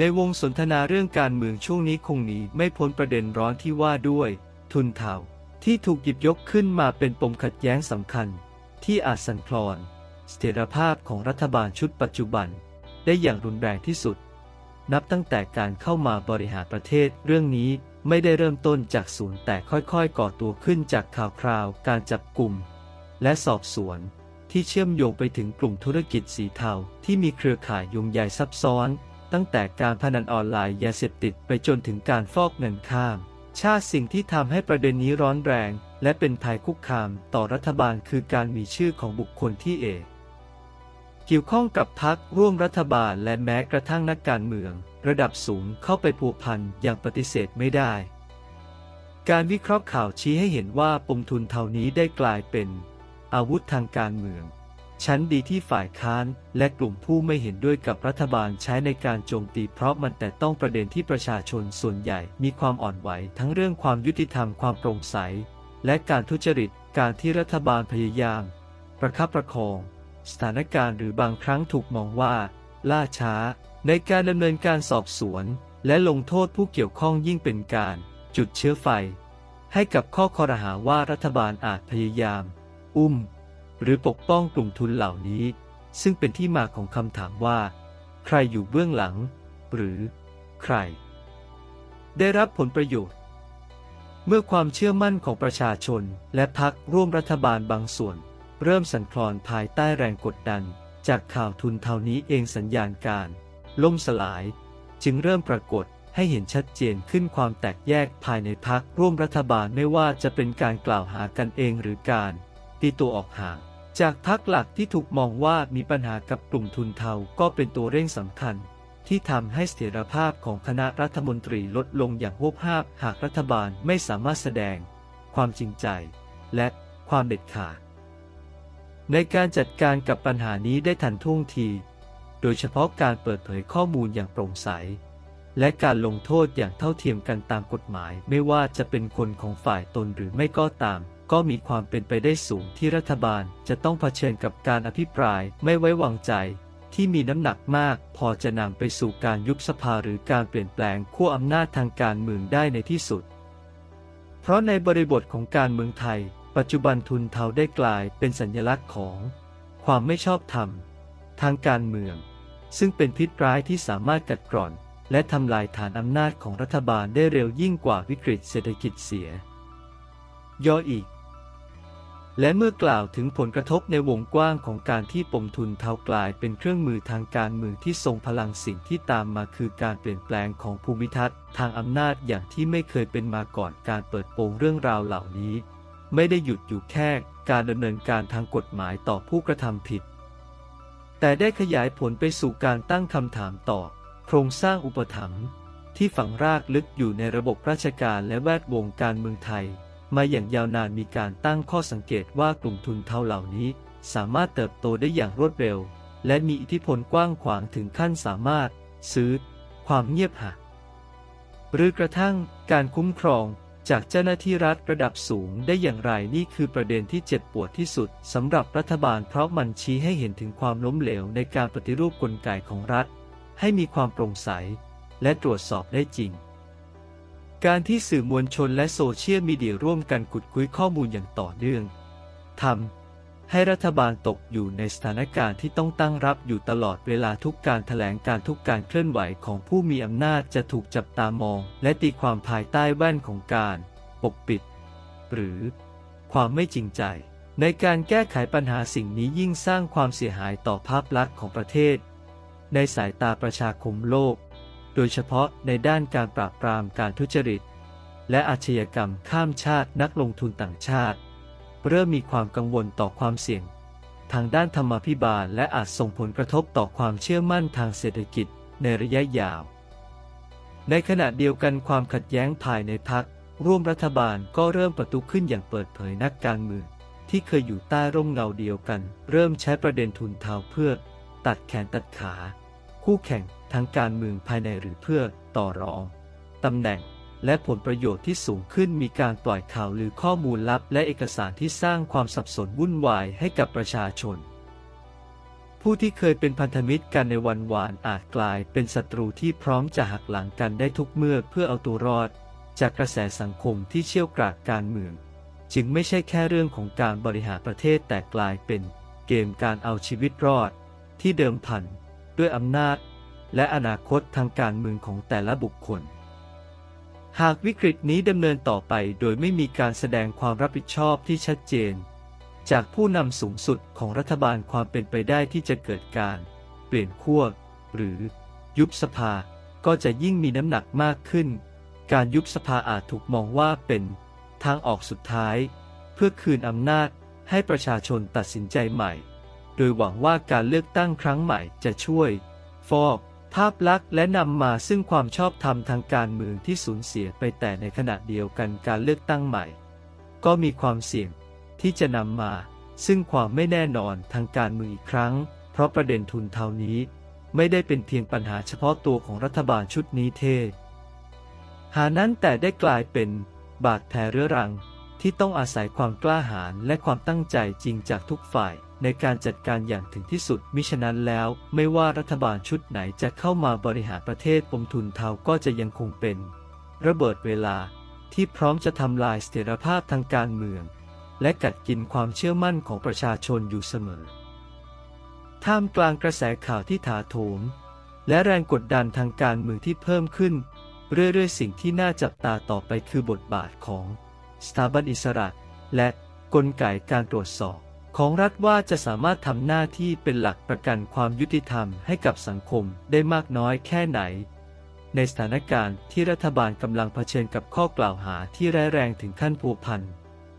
ในวงสนทนาเรื่องการเมืองช่วงนี้คงหนีไม่พ้นประเด็นร้อนที่ว่าด้วย ทุนเทาที่ถูกหยิบยกขึ้นมาเป็นปมขัดแย้งสำคัญ ที่อาจสั่นคลอน เสถียรภาพของรัฐบาลชุดปัจจุบัน ได้อย่างรุนแรงที่สุด นับตั้งแต่การเข้ามาบริหารประเทศเรื่องนี้ไม่ได้เริ่มต้นจากศูนย์แต่ค่อยๆ ก่อตัวขึ้นจากข่าวคราว การจับกลุ่ม และสอบสวน ที่เชื่อมโยงไปถึงกลุ่มธุรกิจสีเทาที่มีเครือข่ายยุ่งใหญ่ซับซ้อน ตั้งแต่การพนันออนไลน์ยาเสพติดไปจนถึงการฟอกเงินข้าม ชาติสิ่งที่ทำให้ประเด็นนี้ร้อนแรง และเป็นภัยคุกคามต่อรัฐบาลคือการมีชื่อของบุคคลที่เอเกี่ยวข้องกับพักร่วมรัฐบาลและแม้กระทั่งนักการเมือง ระดับสูงเข้าไปผูกพันอย่างปฏิเสธไม่ได้ การวิเคราะห์ข่าวชี้ให้เห็นว่าปมทุนเท่านี้ได้กลายเป็น อาวุธทางการเมือง ชั้นดีที่ฝ่ายค้านและกลุ่มผู้ไม่เห็นด้วยกับรัฐบาลใช้ในการโจมตีเพราะมันแต่ต้องประเด็นที่ประชาชนส่วนใหญ่มีความอ่อนไหวทั้งเรื่องความยุติธรรมความโปร่งใส และการทุจริตการที่รัฐบาลพยายาม ประคับประคอง สถานการณ์หรือบางครั้งถูกมองว่า ล่าช้า ในการดำเนินการสอบสวน และลงโทษผู้เกี่ยวข้องยิ่งเป็นการ จุดเชื้อไฟ ให้กับข้อคอรหาว่ารัฐบาลอาจพยายาม อุ้ม หรือปกป้องกลุ่มทุนเหล่านี้ ซึ่งเป็นที่มาของคำถามว่า ใครอยู่เบื้องหลัง หรือ ใคร ได้รับผลประโยชน์ เมื่อความเชื่อมั่นของประชาชนและพักร่วมรัฐบาลบางส่วน เริ่มสั่นคลอนภายใต้แรงกดดัน จากข่าวทุนเท่านี้เองสัญญาณการ ล่มสลาย จึงเริ่มปรากฏให้เห็นชัดเจนขึ้นความแตกแยกภายในพักร่วมรัฐบาลไม่ว่าจะเป็นการกล่าวหากันเองหรือการ ตีตัวออกห่าง จากพักหลักที่ถูกมองว่ามีปัญหากับกลุ่มทุนเทาก็เป็นตัวเร่งสำคัญ ที่ทำให้เสถียรภาพของคณะรัฐมนตรีลดลงอย่างโหบหาบหากรัฐบาลไม่สามารถแสดง ความจริงใจ และความเด็ดขาด ในการจัดการกับปัญหานี้ได้ทันท่วงที โดยเฉพาะการเปิดเผยข้อมูลอย่างโปร่งใสและการลงโทษอย่างเท่าเทียมกันตามกฎหมายไม่ว่าจะเป็นคนของฝ่ายตนหรือไม่ก็ตาม ก็มีความเป็นไปได้สูงที่รัฐบาลจะต้องเผชิญกับการอภิปรายไม่ไว้วางใจ ที่มีน้ำหนักมาก พอจะนำไปสู่การยุบสภาหรือการเปลี่ยนแปลงขั้วอำนาจทางการเมืองได้ในที่สุด เพราะในบริบทของการเมืองไทย ปัจจุบันทุนเทาได้กลายเป็นสัญลักษณ์ของ ความไม่ชอบธรรม ทางการเมือง ซึ่งเป็นพิษร้ายที่สามารถกัดกร่อน และทำลายฐานอำนาจของรัฐบาลได้เร็วยิ่งกว่าวิกฤตเศรษฐกิจเสียย่ออีก และเมื่อกล่าวถึงผลกระทบในวงกว้างของการที่ปมทุนเทากลายเป็นเครื่องมือทางการเมืองที่ทรงพลังสิ่งที่ตามมาคือการเปลี่ยนแปลงของภูมิทัศน์ ทางอำนาจอย่างที่ไม่เคยเป็นมาก่อนการเปิดโปงเรื่องราวเหล่านี้ ไม่ได้หยุดอยู่แค่การดำเนินการทางกฎหมายต่อผู้กระทำผิด แต่ได้ขยายผลไปสู่การตั้งคำถามต่อ โครงสร้างอุปถัมภ์ที่ฝังรากลึกอยู่ในระบบราชการและแวดวงการเมืองไทย มาอย่างยาวนานมีการตั้งข้อสังเกตว่ากลุ่มทุนเทาเหล่านี้ สามารถเติบโตได้อย่างรวดเร็ว และมีอิทธิพลกว้างขวางถึงขั้นสามารถ ซื้อ ความเงียบหักหรือกระทั่งการคุ้มครองจากเจ้าหน้าที่รัฐระดับสูงได้อย่างไรนี่คือประเด็นที่เจ็บปวดที่สุดสำหรับรัฐบาลเพราะมันชี้ให้เห็นถึงความล้มเหลวในการปฏิรูปกลไกของรัฐ ให้มีความโปร่งใส และตรวจสอบได้จริง การที่สื่อมวลชนและโซเชียลมีเดียร่วมกันขุดคุยข้อมูลอย่างต่อเนื่องทำให้รัฐบาลตกอยู่ในสถานการณ์ที่ต้องตั้งรับอยู่ตลอดเวลาทุกการแถลงการทุกการเคลื่อนไหวของผู้มีอำนาจจะถูกจับตามอง และตีความภายใต้แว่นของการ ปกปิด หรือ ความไม่จริงใจ ในการแก้ไขปัญหาสิ่งนี้ยิ่งสร้างความเสียหายต่อภาพลักษณ์ของประเทศ ในสายตาประชาคมโลก โดยเฉพาะในด้านการปราบปรามการทุจริต และอาชญากรรมข้ามชาตินักลงทุนต่างชาติ เริ่มมีความกังวลต่อความเสี่ยง ทางด้านธรรมาภิบาลและอาจส่งผลกระทบต่อความเชื่อมั่นทางเศรษฐกิจในระยะยาว ในขณะเดียวกันความขัดแย้งภายในพรรคร่วมรัฐบาลก็เริ่มประทุขึ้นอย่างเปิดเผยนักการเมืองที่เคยอยู่ใต้ร่มเงาเดียวกัน เริ่มใช้ประเด็นทุนเทาเพื่อ ตัดแขนตัดขา คู่แข่ง ทางการเมืองภายในหรือเพื่อต่อรองตำแหน่งและผลประโยชน์ที่สูงขึ้นมีการปล่อยข่าวหรือข้อมูลลับและเอกสารที่สร้างความสับสนวุ่นวายให้กับประชาชน ผู้ที่เคยเป็นพันธมิตรกันในวันวานอาจกลายเป็นศัตรูที่พร้อมจะหักหลังกันได้ทุกเมื่อเพื่อเอาตัวรอด จากกระแสสังคมที่เชี่ยวกรากการเมือง จึงไม่ใช่แค่เรื่องของการบริหารประเทศแต่กลายเป็นเกมการเอาชีวิตรอด ที่เดิมพันด้วยอำนาจ และอนาคตทางการเมืองของแต่ละบุคคล หากวิกฤตนี้ดำเนินต่อไปโดยไม่มีการแสดงความรับผิดชอบที่ชัดเจน จากผู้นำสูงสุดของรัฐบาลความเป็นไปได้ที่จะเกิดการ เปลี่ยนขั้วหรือยุบสภาก็จะยิ่งมีน้ำหนักมากขึ้น การยุบสภาอาจถูกมองว่าเป็นทางออกสุดท้าย เพื่อคืนอำนาจให้ประชาชนตัดสินใจใหม่ โดยหวังว่าการเลือกตั้งครั้งใหม่จะช่วย ฟอก ภาพลักษณ์และนำมาซึ่งความชอบธรรมทางการเมืองที่สูญเสียไปแต่ในขณะเดียวกันการเลือกตั้งใหม่ ก็มีความเสี่ยงที่จะนำมา ซึ่งความไม่แน่นอนทางการเมืองอีกครั้ง เพราะประเด็นทุนเท่านี้ ไม่ได้เป็นเพียงปัญหาเฉพาะตัวของรัฐบาลชุดนี้เทหานั้นแต่ได้กลายเป็นบาดแผลเรื้อรังที่ต้องอาศัยความกล้าหาญและความตั้งใจจริงจากทุกฝ่าย ในการจัดการอย่างถึงที่สุด มิฉะนั้นแล้ว ไม่ว่ารัฐบาลชุดไหนจะเข้ามาบริหารประเทศปมทุนเทาก็จะยังคงเป็น ระเบิดเวลาที่พร้อมจะทำลายเสถียรภาพทางการเมือง และกัดกินความเชื่อมั่นของประชาชนอยู่เสมอ ท่ามกลางกระแสข่าวที่ถาโถม และแรงกดดันทางการเมืองที่เพิ่มขึ้น เรื่อยๆ สิ่งที่น่าจับตาต่อไปคือบทบาทของสถาบันอิสระและกลไกการตรวจสอบ ของรัฐว่าจะสามารถทำหน้าที่เป็นหลักประกันความยุติธรรมให้กับสังคมได้มากน้อยแค่ไหน ในสถานการณ์ที่รัฐบาลกำลังเผชิญกับข้อกล่าวหาที่ร้ายแรงถึงขั้นผูกพัน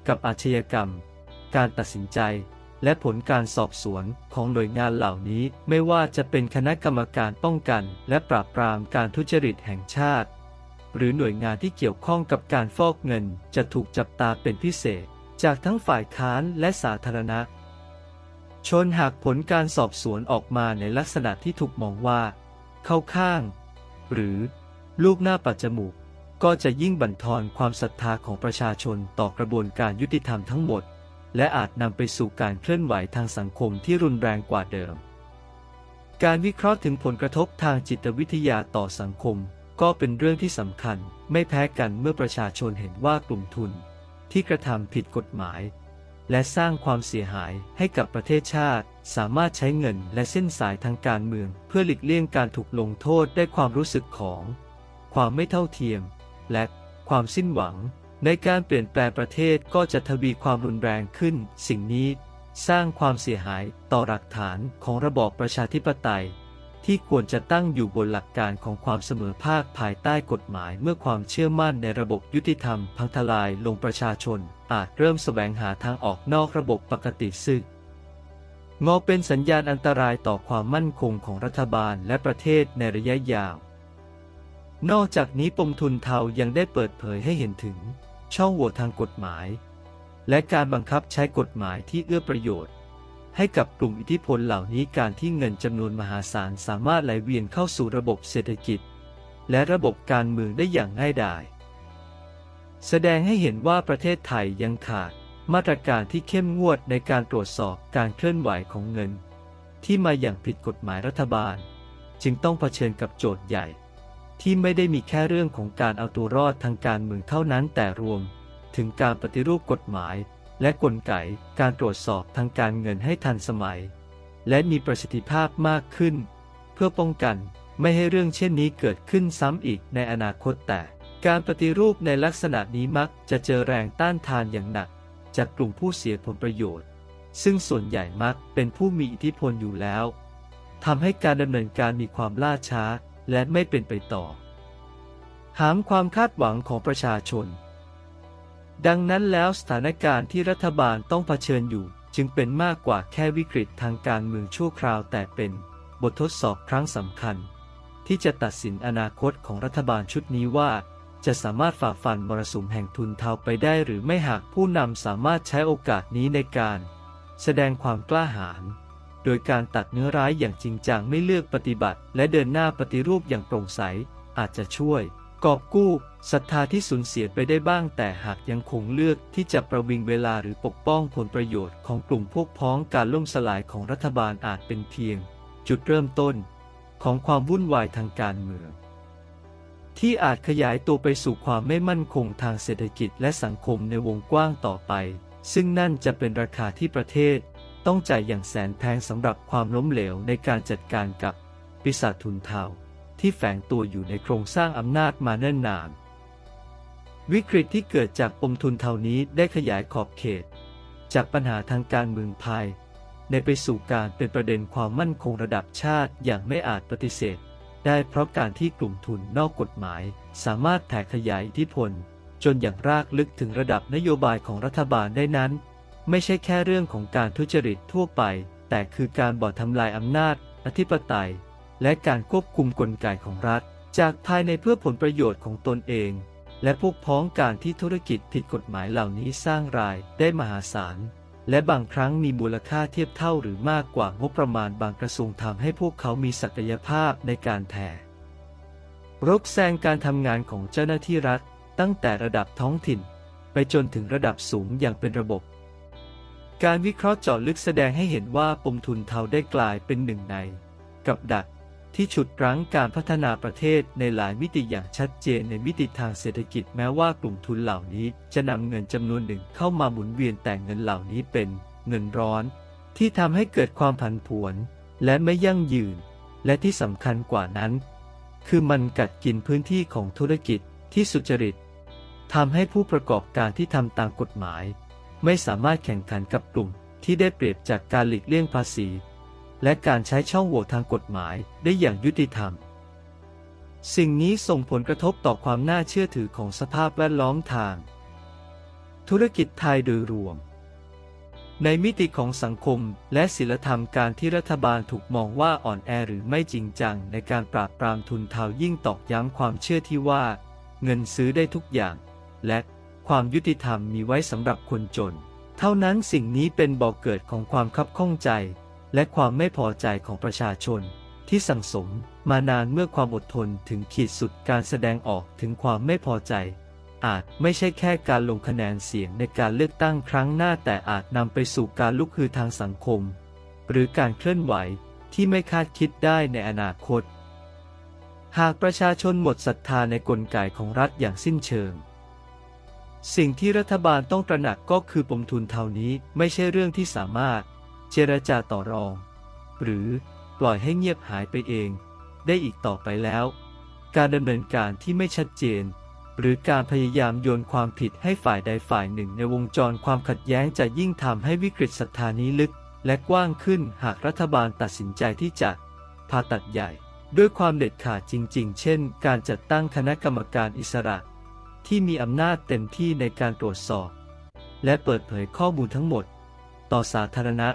กับอาชญากรรม การตัดสินใจและผลการสอบสวนของหน่วยงานเหล่านี้ไม่ว่าจะเป็นคณะกรรมการป้องกัน และปราบปรามการทุจริตแห่งชาติ หรือหน่วยงานที่เกี่ยวข้องกับการฟอกเงินจะถูกจับตาเป็นพิเศษ จากทั้งฝ่ายค้านและสาธารณะ ชนหากผลการสอบสวนออกมาในลักษณะที่ถูกมองว่า เข้าข้าง หรือลูกหน้าปัจจมูก ก็จะยิ่งบั่นทอนความศรัทธาของประชาชนต่อกระบวนการยุติธรรมทั้งหมด และอาจนำไปสู่การเคลื่อนไหวทางสังคมที่รุนแรงกว่าเดิม การวิเคราะห์ถึงผลกระทบทางจิตวิทยาต่อสังคม ก็เป็นเรื่องที่สำคัญ ไม่แพ้กันเมื่อประชาชนเห็นว่ากลุ่มทุน ที่กระทำผิดกฎหมาย และสร้างความเสียหายให้กับประเทศชาติ สามารถใช้เงินและเส้นสายทางการเมือง เพื่อหลีกเลี่ยงการถูกลงโทษได้ความรู้สึกของ ความไม่เท่าเทียม และความสิ้นหวัง ในการเปลี่ยนแปลงประเทศก็จะทวีความรุนแรงขึ้น สิ่งนี้ สร้างความเสียหายต่อหลักฐานของระบอบประชาธิปไตย ที่ควรจะตั้งอยู่บนหลักการของความเสมอภาคภายใต้กฎหมายเมื่อความเชื่อมั่นในระบบยุติธรรมพังทลายลงประชาชน อาจเริ่มแสวงหาทางออกนอกระบบปกติซึ่งงอเป็นสัญญาณอันตรายต่อความมั่นคงของรัฐบาลและประเทศในระยะยาว นอกจากนี้ปมทุนเทายังได้เปิดเผยให้เห็นถึง ช่องโหว่ทางกฎหมาย และการบังคับใช้กฎหมายที่เอื้อประโยชน์ ให้กับกลุ่มอิทธิพลเหล่านี้การที่เงินจำนวนมหาศาลสามารถไหลเวียนเข้าสู่ระบบเศรษฐกิจ และระบบการเมืองได้อย่างง่ายดายแสดงให้เห็นว่าประเทศไทยยังขาด มาตรการที่เข้มงวดในการตรวจสอบการเคลื่อนไหวของเงิน ที่มาอย่างผิดกฎหมายรัฐบาล จึงต้องเผชิญกับโจทย์ใหญ่ ที่ไม่ได้มีแค่เรื่องของการเอาตัวรอดทางการเมืองเท่านั้นแต่รวม ถึงการปฏิรูปกฎหมาย และกลไกการตรวจสอบทางการเงินให้ทันสมัย และมีประสิทธิภาพมากขึ้น เพื่อป้องกันไม่ให้เรื่องเช่นนี้เกิดขึ้นซ้ำอีกในอนาคตแต่การปฏิรูปในลักษณะนี้มักจะเจอแรงต้านทานอย่างหนัก จากกลุ่มผู้เสียผลประโยชน์ ซึ่งส่วนใหญ่มักเป็นผู้มีอิทธิพลอยู่แล้วทำให้การดำเนินการมีความล่าช้าและไม่เป็นไปต่อ หามความคาดหวังของประชาชน ดังนั้นแล้วสถานการณ์ที่รัฐบาลต้องเผชิญอยู่ จึงเป็นมากกว่าแค่วิกฤตทางการเมืองชั่วคราวแต่เป็นบททดสอบครั้งสำคัญ ที่จะตัดสินอนาคตของรัฐบาลชุดนี้ว่า จะสามารถฝ่าฟันมรสุมแห่งทุนเทาไปได้หรือไม่หากผู้นำสามารถใช้โอกาสนี้ในการ แสดงความกล้าหาญโดยการตัดเนื้อร้ายอย่างจริงจังไม่เลือกปฏิบัติ และเดินหน้าปฏิรูปอย่างโปร่งใสอาจจะช่วย กอบกู้ศรัทธาที่สูญเสียไปได้บ้าง แต่หากยังคงเลือกที่จะประวิงเวลาหรือปกป้องผลประโยชน์ของกลุ่มพวกพ้องการล่มสลายของรัฐบาลอาจเป็นเพียง จุดเริ่มต้น ของความวุ่นวายทางการเมือง ที่อาจขยายตัวไปสู่ความไม่มั่นคงทางเศรษฐกิจและสังคมในวงกว้างต่อไป ซึ่งนั่นจะเป็นราคาที่ประเทศ ต้องจ่ายอย่างแสนแพงสำหรับความล้มเหลวในการจัดการกับปีศาจทุนเทา ที่แฝงตัวอยู่ในโครงสร้างอำนาจมาเนิ่นนาน วิกฤตที่เกิดจากปมทุนเท่านี้ได้ขยายขอบเขต จากปัญหาทางการเมืองภายในไปสู่การเป็นประเด็นความมั่นคงระดับชาติอย่างไม่อาจปฏิเสธ ได้เพราะการที่กลุ่มทุนนอกกฎหมาย สามารถแผ่ขยายอิทธิพล จนอย่างรากลึกถึงระดับนโยบายของรัฐบาลได้นั้น ไม่ใช่แค่เรื่องของการทุจริตทั่วไป แต่คือการบ่อนทำลายอำนาจ อธิปไตย และการควบคุมกลไกของรัฐ จากภายในเพื่อผลประโยชน์ของตนเอง และพวกพ้องการที่ธุรกิจผิดกฎหมายเหล่านี้สร้างรายได้มหาศาล และบางครั้งมีมูลค่าเทียบเท่าหรือมากกว่างบประมาณบางกระทรวงทำให้พวกเขามีศักยภาพในการแผ่รกแซงการทำงานของเจ้าหน้าที่รัฐ ตั้งแต่ระดับท้องถิ่น ไปจนถึงระดับสูงอย่างเป็นระบบการวิเคราะห์เจาะลึกแสดงให้เห็นว่าปมทุนเทาได้กลายเป็นหนึ่งใน กับดัก ที่ฉุดรั้งการพัฒนาประเทศในหลายมิติอย่างชัดเจนในมิติทางเศรษฐกิจแม้ว่ากลุ่มทุนเหล่านี้ จะนำเงินจำนวนหนึ่งเข้ามาหมุนเวียนแต่เงินเหล่านี้เป็นเงินร้อน ที่ทำให้เกิดความผันผวน และไม่ยั่งยืน และที่สำคัญกว่านั้น คือมันกัดกินพื้นที่ของธุรกิจที่สุจริตทำให้ผู้ประกอบการที่ทำตามกฎหมาย ไม่สามารถแข่งขันกับกลุ่มที่ได้เปรียบจากการหลีกเลี่ยงภาษี และการใช้ช่องโหว่ทางกฎหมายได้อย่างยุติธรรม สิ่งนี้ส่งผลกระทบต่อความน่าเชื่อถือของสภาพแวดล้อมทาง ธุรกิจไทยโดยรวม ในมิติของสังคมและศิลธรรมการที่รัฐบาลถูกมองว่าอ่อนแอหรือไม่จริงจัง ในการปราบปรามทุนเทายิ่งตอกย้ำความเชื่อที่ว่า เงินซื้อได้ทุกอย่าง และความยุติธรรมมีไว้สำหรับคนจน เท่านั้นสิ่งนี้เป็นบ่อกเกิดของความคับข้องใจ และความไม่พอใจของประชาชน ที่สั่งสมมานานเมื่อความอดทนถึงขีดสุดการแสดงออกถึงความไม่พอใจ อาจไม่ใช่แค่การลงคะแนนเสียงในการเลือกตั้งครั้งหน้าแต่อาจนำไปสู่การลุกฮือทางสังคม หรือการเคลื่อนไหวที่ไม่คาดคิดได้ในอนาคต หากประชาชนหมดศรัทธาในกลไกของรัฐอย่างสิ้นเชิงสิ่งที่รัฐบาลต้องตระหนักก็คือปมทุนเท่านี้ไม่ใช่เรื่องที่สามารถ เจรจาต่อรอง หรือปล่อยให้เงียบหายไปเอง ได้อีกต่อไปแล้ว การดำเนินการที่ไม่ชัดเจน หรือการพยายามโยนความผิดให้ฝ่ายใดฝ่ายหนึ่งในวงจรความขัดแย้งจะยิ่งทำให้วิกฤตศรัทธานี้ลึก และกว้างขึ้นหากรัฐบาลตัดสินใจที่จะผ่าตัดใหญ่ ด้วยความเด็ดขาดจริง ๆ เช่น การจัดตั้งคณะกรรมการอิสระ ที่มีอำนาจเต็มที่ในการตรวจสอบ และเปิดเผยข้อมูลทั้งหมด ต่อสาธารณะ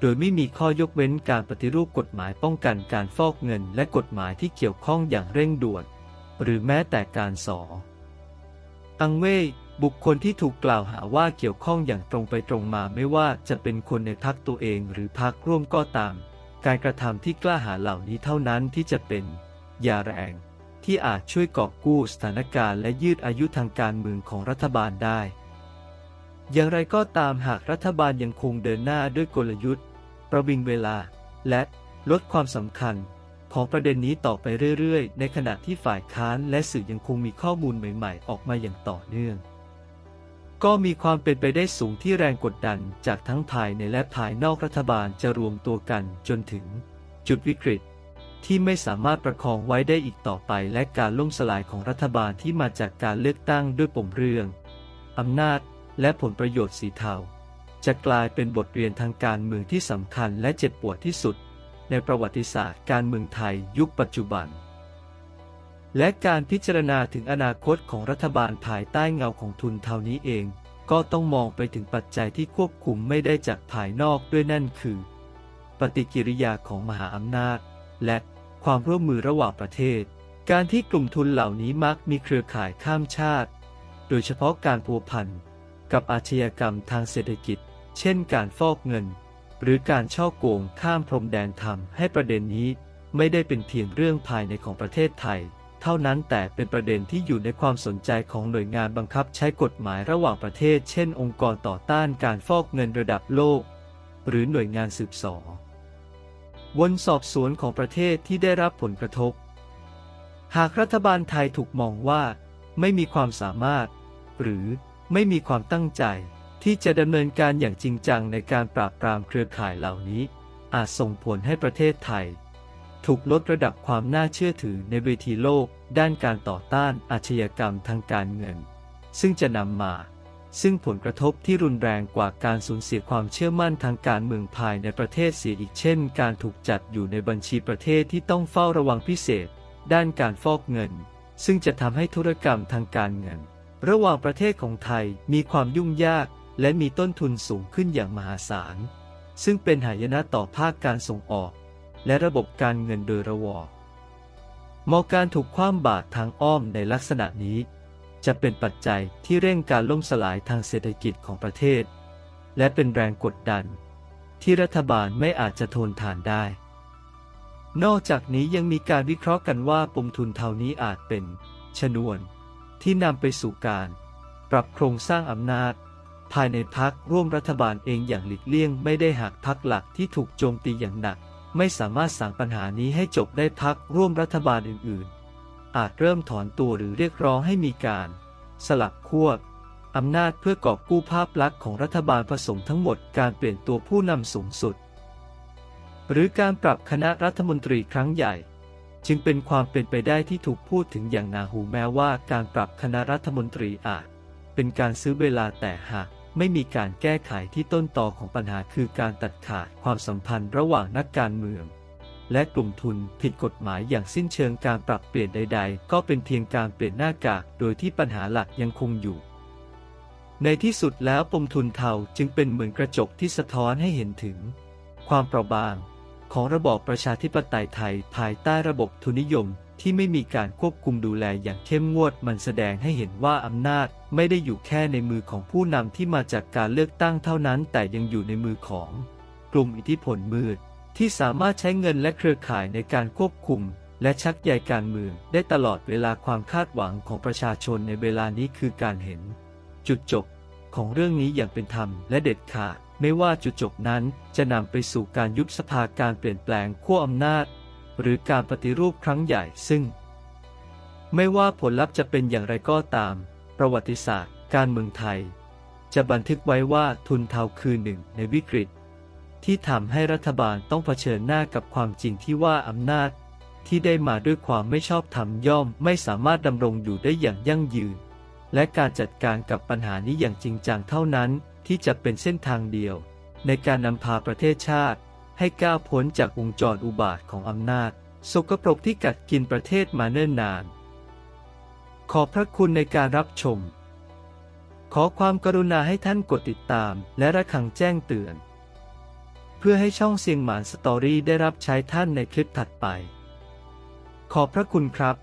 โดยไม่มีข้อยกเว้นการปฏิรูปกฎหมายป้องกันการฟอกเงินและกฎหมายที่เกี่ยวข้องอย่างเร่งด่วน หรือแม้แต่การสออังเว่ยบุคคลที่ถูกกล่าวหาว่าเกี่ยวข้องอย่างตรงไปตรงมาไม่ว่าจะเป็นคนในพักตัวเองหรือพักร่วมก็ตาม การกระทำที่กล้าหาญเหล่านี้เท่านั้นที่จะเป็นยาแรง ที่อาจช่วยกอบกู้สถานการณ์และยืดอายุทางการเมืองของรัฐบาลได้ อย่างไรก็ตามหากรัฐบาลยังคงเดินหน้าด้วยกลยุทธ์ ประวิงเวลา และลดความสำคัญ ของประเด็นนี้ต่อไปเรื่อยๆ ในขณะที่ฝ่ายค้านและสื่อยังคงมีข้อมูลใหม่ๆ ออกมาอย่างต่อเนื่อง ก็มีความเป็นไปได้สูงที่แรงกดดันจากทั้งภายในและภายนอกรัฐบาลจะรวมตัวกันจนถึง จุดวิกฤตที่ไม่สามารถประคองไว้ได้อีกต่อไป และการล่มสลายของรัฐบาลที่มาจากการเลือกตั้งด้วยปมเรื่องอำนาจ และผลประโยชน์สีเทา จะกลายเป็นบทเรียนทางการเมืองที่สำคัญและเจ็บปวดที่สุด ในประวัติศาสตร์การเมืองไทยยุคปัจจุบัน และการพิจารณาถึงอนาคตของรัฐบาลภายใต้เงาของทุนเท่านี้เอง ก็ต้องมองไปถึงปัจจัยที่ควบคุมไม่ได้จากภายนอกด้วยนั่นคือ ปฏิกิริยาของมหาอำนาจ และความร่วมมือระหว่างประเทศ การที่กลุ่มทุนเหล่านี้มักมีเครือข่ายข้ามชาติ โดยเฉพาะการพัวพันกับอาชญากรรมทางเศรษฐกิจ เช่นการฟอกเงิน หรือการช่อโกงข้ามพรมแดนทำให้ประเด็นนี้ไม่ได้เป็นเพียงเรื่องภายในของประเทศไทย เท่านั้นแต่เป็นประเด็นที่อยู่ในความสนใจของหน่วยงานบังคับใช้กฎหมายระหว่างประเทศ เช่น องค์กรต่อต้านการฟอกเงินระดับโลก หรือหน่วยงานสืบสวนวนสอบสวนของประเทศที่ได้รับผลกระทบ หากรัฐบาลไทยถูกมองว่า ไม่มีความสามารถ หรือไม่มีความตั้งใจ ที่จะดำเนินการอย่างจริงจังในการปราบปรามเครือข่ายเหล่านี้ อาจส่งผลให้ประเทศไทย ถูกลดระดับความน่าเชื่อถือในเวทีโลก ด้านการต่อต้านอาชญากรรมทางการเงิน ซึ่งจะนำมา ซึ่งผลกระทบที่รุนแรงกว่าการสูญเสียความเชื่อมั่นทางการเมืองภายในประเทศเสียอีกเช่น การถูกจัดอยู่ในบัญชีประเทศที่ต้องเฝ้าระวังพิเศษ ด้านการฟอกเงิน ซึ่งจะทำให้ธุรกรรมทางการเงิน ระหว่างประเทศของไทยมีความยุ่งยาก และมีต้นทุนสูงขึ้นอย่างมหาศาล ซึ่งเป็นหายนะต่อภาคการส่งออก และระบบการเงินโดยระวอมอการถูกคว่ำบาตรทางอ้อมในลักษณะนี้ จะเป็นปัจจัยที่เร่งการล่มสลายทางเศรษฐกิจของประเทศ และเป็นแรงกดดัน ที่รัฐบาลไม่อาจจะทนทานได้ นอกจากนี้ยังมีการวิเคราะห์กันว่าปมทุนเท่านี้อาจเป็น ชนวน ที่นำไปสู่การ ปรับโครงสร้างอำนาจ ภายในพักร่วมรัฐบาลเองอย่างหลีกเลี่ยงไม่ได้หากพักหลักที่ถูกโจมตีอย่างหนัก ไม่สามารถสั่งปัญหานี้ให้จบได้พักร่วมรัฐบาลอื่นๆ อาจเริ่มถอนตัวหรือเรียกร้องให้มีการ สลับขั้วอำนาจเพื่อกอบกู้ภาพลักษณ์ของรัฐบาลผสมทั้งหมดการเปลี่ยนตัวผู้นำสูงสุด หรือการปรับคณะรัฐมนตรีครั้งใหญ่ จึงเป็นความเป็นไปได้ที่ถูกพูดถึงอย่างนาหูแม้ว่าการปรับคณะรัฐมนตรีอาจ เป็นการซื้อเวลาแต่หาก ไม่มีการแก้ไขที่ต้นตอของปัญหาคือการตัดขาดความสัมพันธ์ระหว่างนักการเมือง และกลุ่มทุนผิดกฎหมายอย่างสิ้นเชิงการปรับเปลี่ยนใด ๆ ก็เป็นเพียงการเปลี่ยนหน้ากากโดยที่ปัญหาหลักยังคงอยู่ ในที่สุดแล้วปมทุนเทาจึงเป็นเหมือนกระจกที่สะท้อนให้เห็นถึง ความเปราะบาง ของระบอบประชาธิปไตยไทยภายใต้ระบบทุนนิยม ที่ไม่มีการควบคุมดูแลอย่างเข้มงวดมันแสดงให้เห็นว่าอำนาจไม่ได้อยู่แค่ในมือของผู้นำที่มาจากการเลือกตั้งเท่านั้นแต่ยังอยู่ในมือของกลุ่มอิทธิพลมืด ที่สามารถใช้เงินและเครือข่ายในการควบคุม และชักใยการเมืองได้ตลอดเวลาความคาดหวังของประชาชนในเวลานี้คือการเห็น จุดจบของเรื่องนี้อย่างเป็นธรรมและเด็ดขาด ไม่ว่าจุดจบนั้นจะนำไปสู่การยุบสภาการเปลี่ยนแปลงขั้วอำนาจ หรือการปฏิรูปครั้งใหญ่ซึ่ง ไม่ว่าผลลัพธ์จะเป็นอย่างไรก็ตาม ประวัติศาสตร์ การเมืองไทย จะบันทึกไว้ว่าทุนเทาคือหนึ่งในวิกฤต ที่ทำให้รัฐบาลต้องเผชิญหน้ากับความจริงที่ว่าอำนาจ ที่ได้มาด้วยความไม่ชอบธรรมย่อมไม่สามารถดำรงอยู่ได้อย่างยั่งยืน และการจัดการกับปัญหานี้อย่างจริงจังเท่านั้นที่จะเป็นเส้นทางเดียว ในการนำพาประเทศชาติ ให้ก้าวพ้นจากวงจรอุบาทของอำนาจ สกปรกที่กัดกินประเทศมาเนิ่นนาน ขอพระคุณในการรับชม ขอความกรุณาให้ท่านกดติดตาม และระฆังแจ้งเตือน เพื่อให้ช่องเสียงหมานสตอรี่ได้รับใช้ท่านในคลิปถัดไป ขอบพระคุณครับ